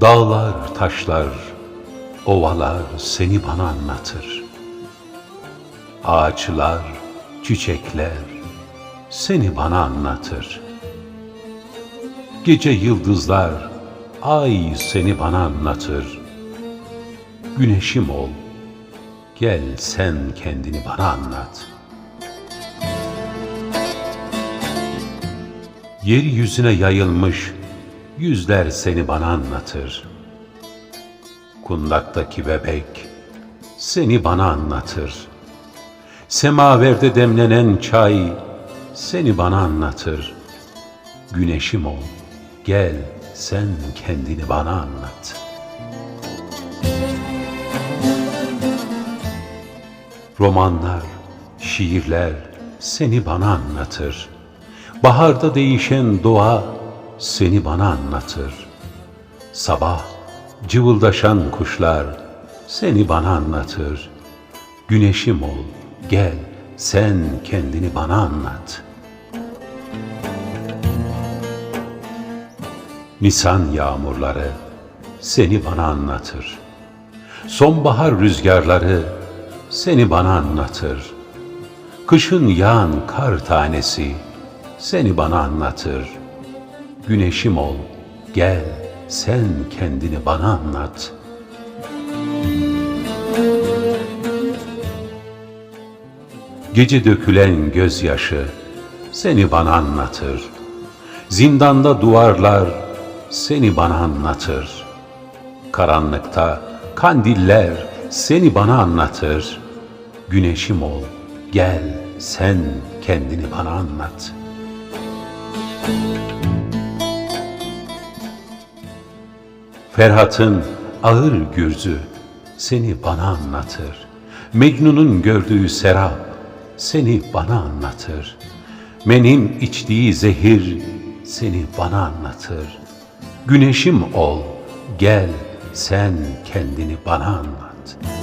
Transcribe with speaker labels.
Speaker 1: Dağlar, taşlar, ovalar seni bana anlatır. Ağaçlar, çiçekler seni bana anlatır. Gece yıldızlar, ay seni bana anlatır. Güneşim ol, gel sen kendini bana anlat.'' Yeryüzüne yayılmış yüzler seni bana anlatır. Kundaktaki bebek seni bana anlatır. Semaverde demlenen çay seni bana anlatır. Güneşim ol, gel sen kendini bana anlat. Romanlar, şiirler seni bana anlatır. Baharda değişen doğa seni bana anlatır. Sabah cıvıldaşan kuşlar seni bana anlatır. Güneşim ol, gel sen kendini bana anlat. Nisan yağmurları seni bana anlatır. Sonbahar rüzgarları seni bana anlatır. Kışın yağan kar tanesi seni bana anlatır. Güneşim ol, gel sen kendini bana anlat. Gece dökülen gözyaşı seni bana anlatır. Zindanda duvarlar seni bana anlatır. Karanlıkta kandiller seni bana anlatır. Güneşim ol, gel sen kendini bana anlat. Ferhat'ın ağır gürzü seni bana anlatır. Mecnun'un gördüğü serap seni bana anlatır. Menin içtiği zehir seni bana anlatır. Güneşim ol, gel sen kendini bana anlat.''